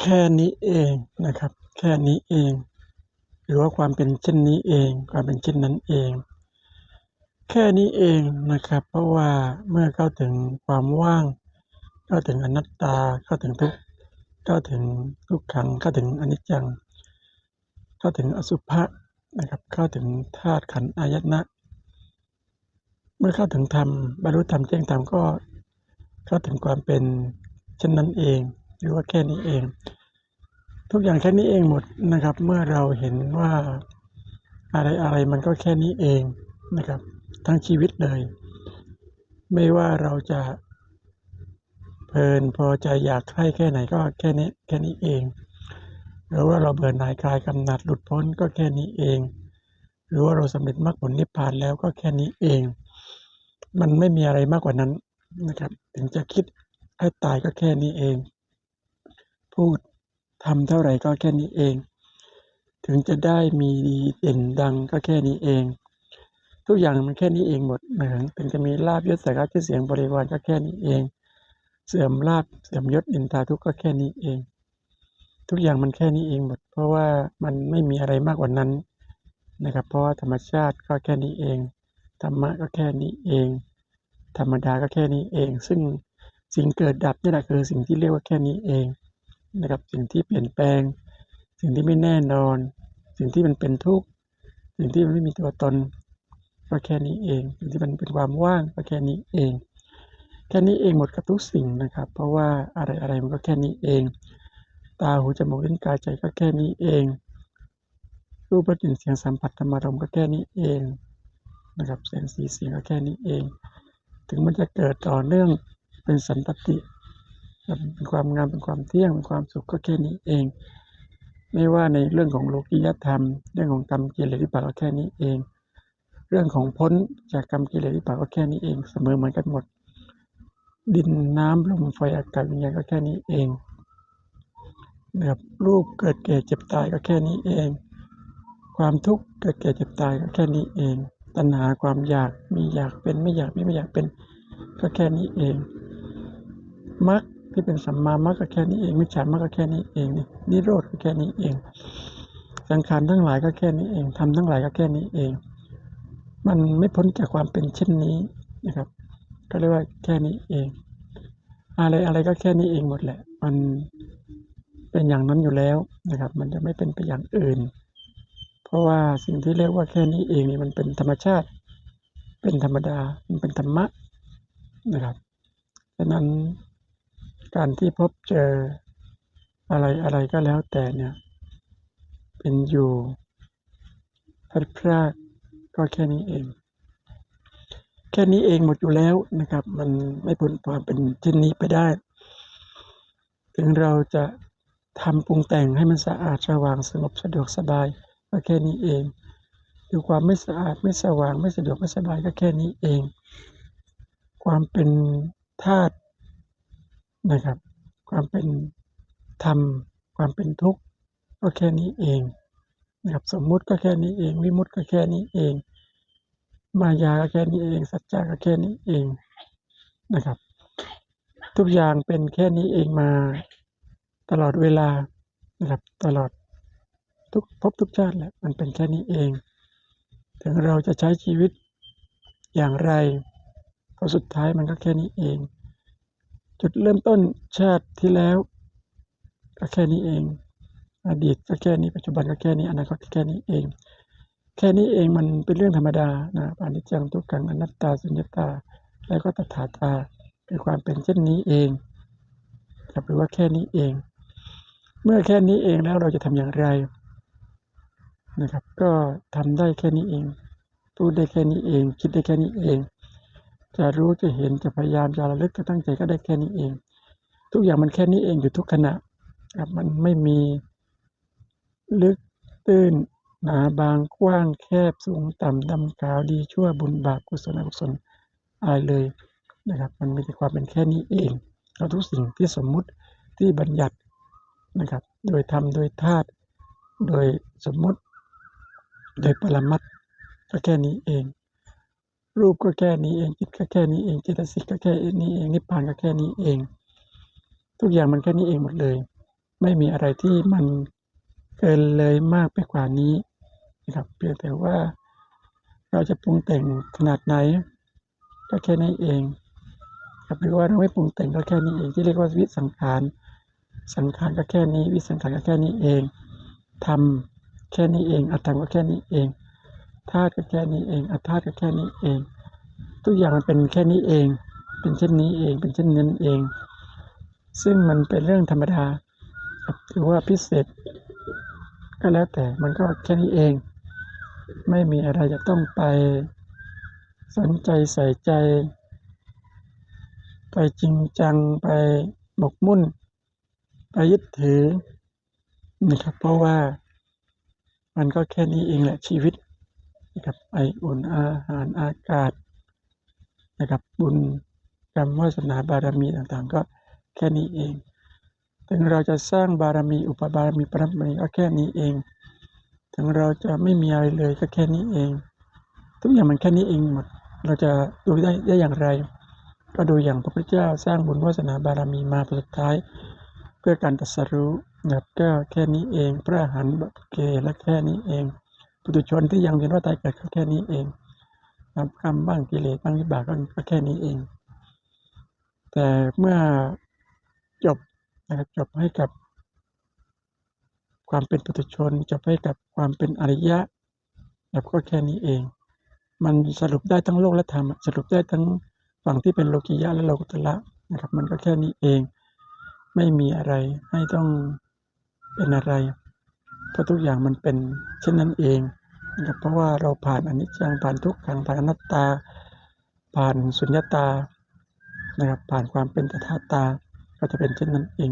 แค่นี้เองนะครับ แค่นี้เอง หรือว่าความเป็นเช่นนี้เอง ความเป็นเช่นนั้นเอง แค่นี้เองนะครับ เพราะว่าเมื่อเข้าถึงความว่าง เข้าถึงอนัตตาเข้าถึงทุกเข้าถึงทุกขังเข้าถึงอนิจจัง เข้าถึงอสุภะนะครับ เข้าถึงธาตุขันธ์อายตนะ เมื่อเข้าถึงธรรมบรรลุธรรมแจ้งธรรมก็เข้าถึงความเป็นเช่นนั้นเอง หรือว่าแค่นี้เอง ทุกอย่างแค่นี้เองหมดนะครับ เมื่อเราเห็นว่าอะไรอะไรมันก็แค่นี้เองนะครับ ทั้งชีวิตเลย ไม่ว่าเราจะเพลินพอใจอยากใคร่แค่ไหนก็แค่นี้แค่นี้เอง หรือว่าเราเบื่อหน่ายคลายกำหนัดหลุดพ้นก็แค่นี้เอง หรือว่าเราสำเร็จมรรคผลนิพพานแล้วก็แค่นี้เอง มันไม่มีอะไรมากกว่านั้นนะครับ ถึงจะคิดให้ตายก็แค่นี้เอง พูดทำเท่าไหร่ก็แค่นี้เอง ถึงจะได้มีดีเด่นดังก็แค่นี้เอง ทุกอย่างมันแค่นี้เองหมดนะครับถึงจะมีลาบยศสารชื่อเสียงบริวารก็แค่นี้เอง เสื่อมลาบเสื่อมยศนินทาทุกข์ก็แค่นี้เอง ทุกอย่างมันแค่นี้เองหมด เพราะว่ามันไม่มีอะไรมากกว่านั้นนะครับ เพราะว่าธรรมชาติก็แค่นี้เองธรรมะก็แค่นี้เอง ธรรมดาก็แค่นี้เอง ซึ่งสิ่งเกิดดับนี่แหละคือสิ่งที่เรียกว่าแค่นี้เอง นะครับ สิ่งที่เปลี่ยนแปลง สิ่งที่ไม่แน่นอน สิ่งที่มันเป็นทุกข์สิ่งที่มันไม่มีตัวตนก็แค่นี้เอง สิ่งที่มันเป็นความว่างก็แค่นี้เอง แค่นี้เองหมดกับทุกสิ่งนะครับ เพราะว่าอะไรอะไรมันก็แค่นี้เอง ตาหูจมูกลิ้นกายใจก็แค่นี้เอง รูปรสกลิ่นเสียงสัมผัสธรรมารมก็แค่นี้เองนะครับแสงสีเสียงก็แค่นี้เอง ถึงมันจะเกิดต่อเนื่องเป็นสันตติ เป็นความงามเป็นความเที่ยงเป็นความสุขก็แค่นี้เอง ไม่ว่าในเรื่องของโลกิยธรรม เรื่องของกรรมกิเลสวิบากก็แค่นี้เอง เรื่องของพ้นจากกรรมกิเลสวิบากก็แค่นี้เอง เสมอเหมือนกันหมด ดินน้ำลมไฟอากาศวิญญาณก็แค่นี้เองนะครับรูปเกิดแก่เจ็บตายก็แค่นี้เอง ความทุกข์เกิดแก่เจ็บตายก็แค่นี้เอง ตัณหาความอยากมีอยากเป็นไม่อยากมีไม่อยากเป็นก็แค่นี้เองมรรค ที่เป็นสัมมามรรคก็แค่นี้เองมิจฉามรรคก็แค่นี้เองนี่นิโรธก็แค่นี้เอง สังขารทั้งหลายก็แค่นี้เองทำทั้งหลายก็แค่นี้เอง มันไม่พ้นจากความเป็นเช่นนี้นะครับ ก็เรียกว่าแค่นี้เอง อะไรอะไรก็แค่นี้เองหมดแหละ มันเป็นอย่างนั้นอยู่แล้วนะครับ มันจะไม่เป็นไปอย่างอื่น เพราะว่าสิ่งที่เรียกว่าแค่นี้เองนี่มันเป็นธรรมชาติ เป็นธรรมดา มันเป็นธรรมะนะครับ ฉะนั้น การที่พบเจออะไรอะไรก็แล้วแต่เนี่ย เป็นอยู่พลัดพรากก็แค่นี้เอง แค่นี้เองหมดอยู่แล้วนะครับ มันไม่พ้นความเป็นเช่นนี้ไปได้ ถึงเราจะทำปรุงแต่งให้มันสะอาดสว่างสงบสะดวกสบายก็แค่นี้เองดูความไม่สะอาดไม่สว่างไม่สะดวกไม่สบายก็แค่นี้เอง ความเป็นธาตุ นะครับ ความเป็นธรรม ความเป็นทุกข์ก็แค่นี้เองนะครับสมมุติก็แค่นี้เอง วิมุตติก็แค่นี้เอง มายาก็แค่นี้เอง สัจจะก็แค่นี้เองนะครับ ทุกอย่างเป็นแค่นี้เองมาตลอดเวลานะครับตลอดทุกภพทุกชาติแหละมันเป็นแค่นี้เอง ถึงเราจะใช้ชีวิตอย่างไรพอสุดท้ายมันก็แค่นี้เอง จุดเริ่มต้นชาติที่แล้วก็แค่นี้เอง อดีตก็แค่นี้ปัจจุบันก็แค่นี้อนาคตก็แค่นี้เอง แค่นี้เองมันเป็นเรื่องธรรมดานะอนิจจังทุกขังอนัตตาสุญญตา แล้วก็ตถาตาคือความเป็นเช่นนี้เองรับหรือว่าแค่นี้เอง เมื่อแค่นี้เองแล้วเราจะทำอย่างไรนะครับ ก็ทำได้แค่นี้เองพูดได้แค่นี้เอง คิดได้แค่นี้เอง จะรู้จะเห็นจะพยายามจะระลึกจะตั้งใจก็ได้แค่นี้เอง ทุกอย่างมันแค่นี้เองอยู่ทุกขณะครับมันไม่มีลึกตื้นหนาบางกว้างแคบสูงต่ำดำขาวดีชั่วบุญบาปกุศลอกุศลอะไรเลยนะครับ มันมีแต่ความเป็นแค่นี้เองเราทุกสิ่งที่สมมุติที่บัญญัตินะครับ โดยธรรมโดยธาตุโดยสมมุติ โดยปรมัตถ์ก็แค่นี้เอง รูปก็แค่นี้เองจิตก็แค่นี้เองเจตสิกก็แค่นี้เองนิพพานก็แค่นี้เอง ทุกอย่างมันแค่นี้เองหมดเลย ไม่มีอะไรที่มันเกินเลยมากไปกว่านี้นะครับเพียงแต่ว่า เราจะปรุงแต่งขนาดไหน ก็แค่นี้เองครับหรือว่าเราไม่ปรุงแต่งก็แค่นี้เองที่เรียกว่าวิสังขารสังขารก็แค่นี้ วิสังขารก็แค่นี้เองทำแค่นี้เองอัตถังก็แค่นี้เอง ธาตุก็แค่นี้เองอัตธาตุก็แค่นี้เอง ทุกอย่างมันเป็นแค่นี้เอง เป็นเช่นนี้เอง เป็นเช่นนั้นเอง ซึ่งมันเป็นเรื่องธรรมดาครับถือว่าพิเศษ ก็แล้วแต่มันก็แค่นี้เอง ไม่มีอะไรจะต้องไป สนใจใส่ใจ ไปจริงจังไปหมกมุ่น ไปยึดถือนะครับเพราะว่ามันก็แค่นี้เองแหละชีวิต นะครับไออุ่นอาหารอากาศนะครับบุญกรรมวาสนาบารมีต่างๆ ก็แค่นี้เองถึงเราจะสร้างบารมีอุปบารมีปรมามีก็แค่นี้เอง ถึงเราจะไม่มีอะไรเลยก็แค่นี้เอง ทุกอย่างมันแค่นี้เองหมด เราจะดูได้ได้อย่างไร ก็ดูอย่างพระพุทธเจ้าสร้างบุญวาสนาบารมีมาสุดท้าย เพื่อการตรัสรู้นะครับก็แค่นี้เอง พระอรหันต์เกและแค่นี้เอง ปุถุชนที่ยังเวียนว่าตายเกิดก็แค่นี้เองทำกรรมบ้างกิเลสบ้างวิบากก็แค่นี้เอง แต่เมื่อจบนะครับจบให้กับ ความเป็นปุถุชนจบให้กับความเป็นอริยะแบบก็แค่นี้เอง มันสรุปได้ทั้งโลกและธรรมสรุปได้ทั้งฝั่งที่เป็นโลกิยะและโลกุตละนะครับ มันก็แค่นี้เอง ไม่มีอะไรให้ต้องเป็นอะไร เพราะทุกอย่างมันเป็นเช่นนั้นเองนะครับเพราะว่าเราผ่านอนิจจังผ่านทุกขังผ่านอนัตตา ผ่านสุญญตานะครับผ่านความเป็นตถาตาก็จะเป็นเช่นนั้นเอง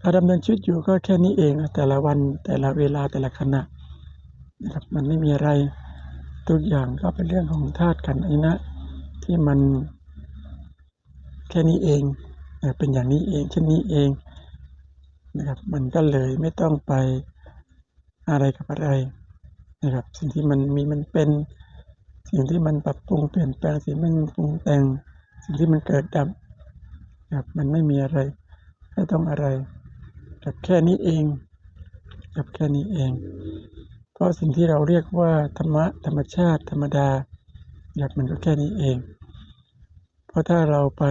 การดำเนินชีวิตอยู่ก็แค่นี้เองนะแต่ละวันแต่ละเวลาแต่ละขณะนะครับมันไม่มีอะไรทุกอย่างก็เป็นเรื่องของธาตุขันธ์นี้นะที่มันแค่นี้เองเป็นอย่างนี้เองเช่นนี้เอง นะครับ มันก็เลยไม่ต้องไปอะไรกับอะไรนะครับ สิ่งที่มันมีมันเป็น สิ่งที่มันปรับปรุงเปลี่ยนแปลงสิ่งที่มันปรุงแต่ง สิ่งที่มันเกิดดับนะครับมันไม่มีอะไรไม่ต้องอะไรกับแค่นี้เองกับแค่นี้เอง เพราะสิ่งที่เราเรียกว่าธรรมะธรรมชาติ ธรรมดานะครับมันก็แค่นี้เอง เพราะถ้าเราไป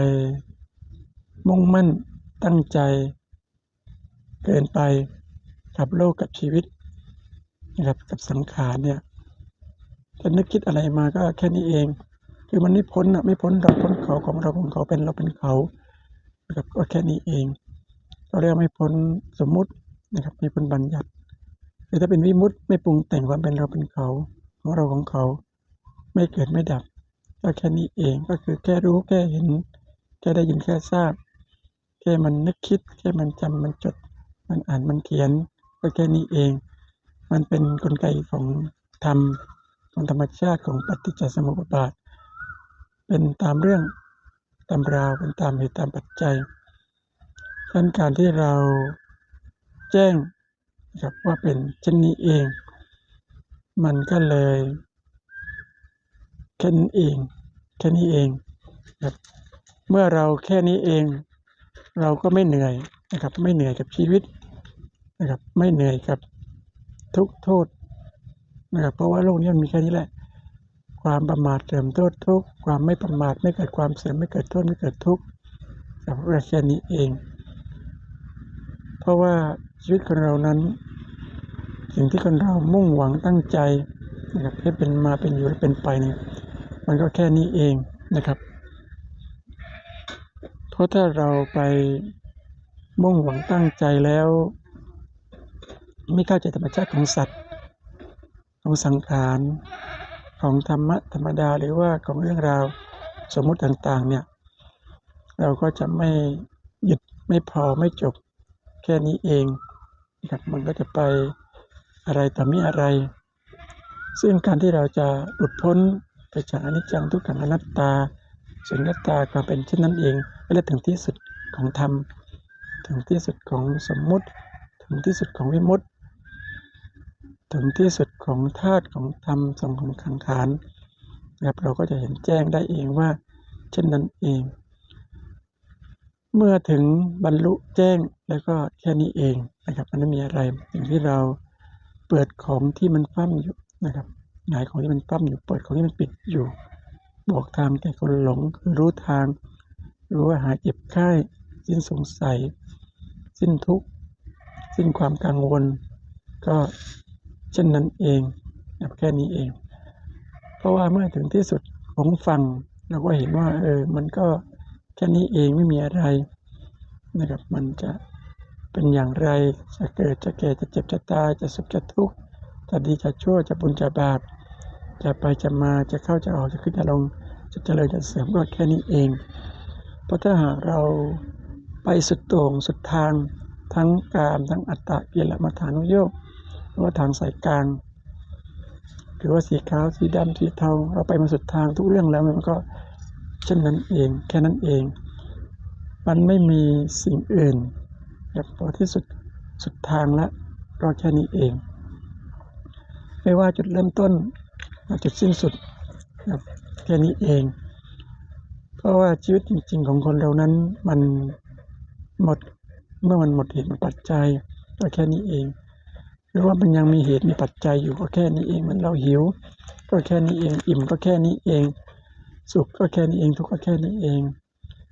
มุ่งมั่นตั้งใจ เกินไปกับโลกกับชีวิตนะครับกับสังขารเนี่ยจะนึกคิดอะไรมาก็แค่นี้เอง คือมันไม่พ้นอะไม่พ้นเราพ้นเขาของเราของเขาเป็นเราเป็นเขานะครับก็แค่นี้เองก็เรียกไม่พ้นสมมุตินะครับไม่พ้นบัญญัติหรือถ้าเป็นวิมุตติไม่ปรุงแต่งความเป็นเราเป็นเขาของเราของเขา ไม่เกิดไม่ดับ ก็แค่นี้เองก็คือแค่รู้แค่เห็นแค่ได้ยินแค่ทราบแค่มันนึกคิดแค่มันจำมันจด มันอ่านมันเขียนก็แค่นี้เอง มันเป็นนกลไกของธรรมของธรรมชาติของปฏิจจสมุปบาท เป็นตามเรื่องตามราวเป็นตามเหตุตามปัจจัยดังนั้นการที่เราแจ้งนะครับว่าเป็นเช่นนี้เอง มันก็เลยแค่นี้เอง แค่นี้เองครับเมื่อเราแค่นี้เอง เราก็ไม่เหนื่อยนะครับ ไม่เหนื่อยกับชีวิต นะครับไม่เหนื่อยกับทุกโทษนะครับเพราะว่าโลกนี้มันมีแค่นี้แหละ ความประมาทเสื่อมโทษทุกความไม่ประมาทไม่เกิดความเสื่อมไม่เกิดโทษไม่เกิดทุกข์ครับแค่นี้เอง เพราะว่าชีวิตของเรานั้น สิ่งที่คนเรามุ่งหวังตั้งใจนะครับให้เป็นมาเป็นอยู่และเป็นไปเนี่ยมันก็แค่นี้เองนะครับ เพราะถ้าเราไปมุ่งหวังตั้งใจแล้ว ไม่เข้าใจธรรมชาติของสัตว์ ของสังขารของธรรมะธรรมดาหรือว่าของเรื่องราวสมมุติต่างๆเนี่ยเราก็จะไม่หยุดไม่พอไม่จบแค่นี้เองนะครับมันก็จะไปอะไรต่อมีอะไร ซึ่งการที่เราจะหลุดพ้นไปจากอนิจจังทุกขังอนัตตาสุญญตาความเป็นเช่นนั้นเองก็เลยถึงที่สุดของธรรม ถึงที่สุดของสมมุติ ถึงที่สุดของวิมุตติ ถึงที่สุดของธาตุของธรรมสองของขังขานนะครับเราก็จะเห็นแจ้งได้เองว่า เช่นนั้นเอง เมื่อถึงบรรลุแจ้งแล้วก็แค่นี้เองนะครับมันไม่มีอะไรสิ่างที่เราเปิดของที่มันฟั่มอยู่นะครับหงายของที่มันฟั่มอยู่เปิดของที่มันปิดอยู่ บอกทางแก่คนหลงคือรู้ทาง รู้ว่าหายเจ็บไข้สิ้นสงสัย สิ้นทุกข์ สิ้นความกังวล ก็ เช่นนั้นเองนะครับแค่นี้เอง เพราะว่าเมื่อถึงที่สุดของฟังเราก็เห็นว่าเออมันก็แค่นี้เองไม่มีอะไรนะครับมันจะเป็นอย่างไรจะเกิดจะแก่จะเจ็บจะตายจะสุขจะทุกข์จะดีจะชั่วจะบุญจะบาปจะไปจะมาจะเข้าจะออกจะขึ้นจะลงจะเจริญจะเสื่อมก็แค่นี้เอง เพราะถ้าหากเราไปสุดโต่งสุดทางทั้งกามทั้งอัตตะกิลมัฐานุโยก หรือว่าทางสายกลาง หรือว่าสีขาวสีดำสีเทาเราไปมาสุดทางทุกเรื่องแล้วมันก็เช่นนั้นเองแค่นั้นเอง มันไม่มีสิ่งอื่นแบบพอที่สุดสุดทางล้วก็แค่นี้เอง ไม่ว่าจุดเริ่มต้นจุดสิ้นสุดครับแค่นี้เอง เพราะว่าชีวิตจริง ๆ ของคนเรานั้นมันหมดเมื่อมันหมดเหตุหมดปัจจัยก็แค่นี้เอง รือว่ามันยังมีเหตุมีปัจจัยอยู่ก็แค่นี้เองมันเราหิว ก็แค่นี้เอง อิ่มก็แค่นี้เอง สุขก็แค่นี้เองทุกข์ก็แค่นี้เอง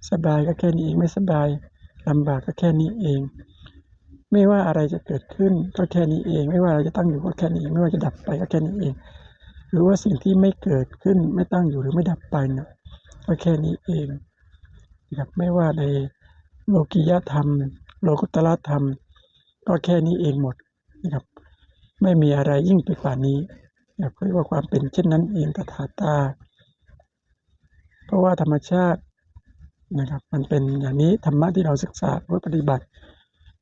สบายก็แค่นี้เองไม่สบายลำบากก็แค่นี้เอง ไม่ว่าอะไรจะเกิดขึ้นก็แค่นี้เอง ไม่ว่าเราจะตั้งอยู่ก็แค่นี้เองไม่ว่าจะดับไปก็แค่นี้เอง หรือว่าสิ่งที่ไม่เกิดขึ้นไม่ตั้งอยู่หรือไม่ดับไปเนี่ยก็แค่นี้เองนะครับไม่ว่าในโลกิยธรรม โลกุตตรธรรม ก็แค่นี้เองหมดนะครับ ไม่มีอะไรยิ่งไปกว่านี้เรียกว่าความเป็นเช่นนั้นเองตถาตา เพราะว่าธรรมชาตินะครับ มันเป็นอย่างนี้ธรรมะที่เราศึกษาเพื่อปฏิบัติ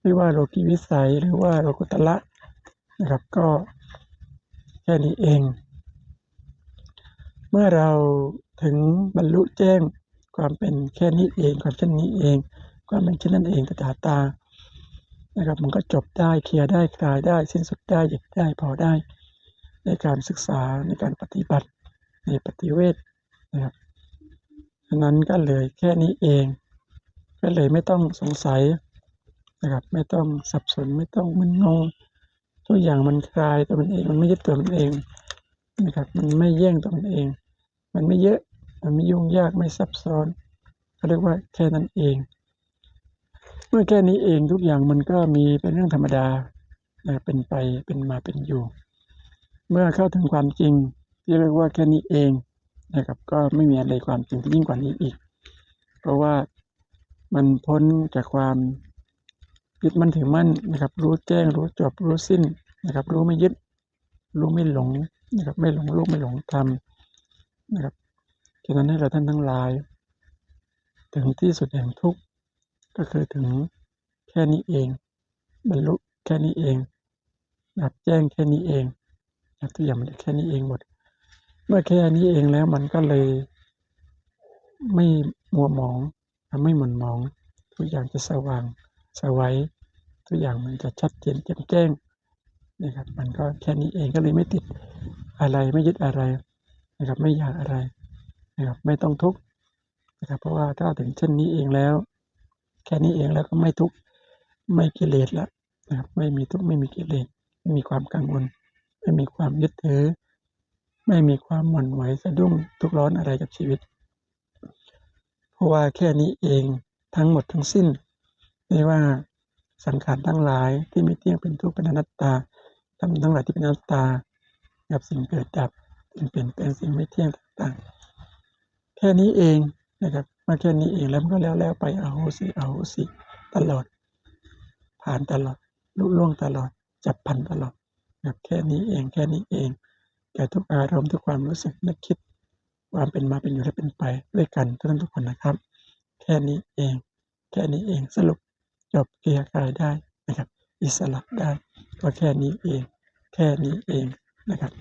ไม่ว่าโลกีวิสัยหรือว่าโลกุตตระนะครับก็แค่นี้เอง เมื่อเราถึงบรรลุแจ้งความเป็นแค่นี้เอง ความเช่นนี้เอง ความเป็นเช่นนั้นเองตถาตา นะครับมันก็จบได้เคลียร์ได้คลายได้สิ้นสุดได้หยุดได้พอได้ ในการศึกษาในการปฏิบัติในปฏิเวทนะครับฉะนั้นก็เลยแค่นี้เอง ก็เลยไม่ต้องสงสัยนะครับไม่ต้องสับสนไม่ต้องมึนงงทุกอย่างมันคลายตัวมันเองมันไม่ยึดตัวมันเองนะครับมันไม่แย่งตัวมันเอง มันไม่เยอะมันไม่ยุ่งยากไม่ซับซ้อนเขาเรียกว่าแค่นั้นเอง มื่อแค่นี้เองทุกอย่างมันก็มีเป็นเรื่องธรรมดาเป็นไปเป็นมาเป็นอยู่ เมื่อเข้าถึงความจริงที่เรียกว่าแค่นี้เองนะครับก็ไม่มีอะไรความจริงที่ยิ่งกว่านี้อีก เพราะว่ามันพ้นจากความยึดมั่นถือมั่นนะครับ รู้แจ้งรู้จบรู้สิ้นนะครับ รู้ไม่ยึด รู้ไม่หลงนะครับ ไม่หลงรู้ไม่หลงทำนะครับฉะนั้นให้เราท่านทั้งหลาย ถึงที่สุดแห่งทุกข์ ก็คือถึงแค่นี้เอง บรรลุแค่นี้เองนับแจ้งแค่นี้เองนะทุกอย่างมันแค่นี้เองหมด เมื่อแค่นี้เองแล้วมันก็เลยไม่มัวหมองไม่หม่นหมอง ทุกอย่างจะสว่างสวัยทุกอย่างมันจะชัดเจนแจ่มแจ้งนะครับมันก็แค่นี้เองก็เลยไม่ติดอะไรไม่ยึดอะไรนะครับไม่อยากอะไรนะครับไม่ต้องทุกข์นะครับเพราะว่าถ้าถึงเช่นนี้เองแล้ว แค่นี้เองแล้วก็ไม่ทุกข์ไม่กิเลสแล้วนะครับไม่มีทุกข์ไม่มีกิเลสไม่มีความกังวล ไม่มีความยึดถือ ไม่มีความหวั่นไหวสะดุ้งทุกข์ร้อนอะไรกับชีวิต เพราะว่าแค่นี้เองทั้งหมดทั้งสิ้นไม่ว่าสังขารทั้งหลายที่ไม่เที่ยงเป็นทุกข์เป็นอนัตตาทำทั้งหลายที่เป็นอนัตตากับสิ่งเกิดดับสิ่งเปลี่ยนแปลงสิ่งไม่เที่ยงต่างๆ แค่นี้เองนะครับ มาแค่นี้เองแล้วมันก็แล้วแล้วไปอาสิอาสิ ตลอด ผ่านตลอดลุล่วงตลอด จับพันตลอดแบบแค่นี้เองแค่นี้เองแก่ทุกอารมณ์ทุกความรู้สึกนึกคิด ความเป็นมาเป็นอยู่และเป็นไปด้วยกันทุกท่านทุกคนนะครับ แค่นี้เอง แค่นี้เองสรุปจบเคลียร์กายได้นะครับ อิสระได้ก็แค่นี้เอง แค่นี้เองนะครับ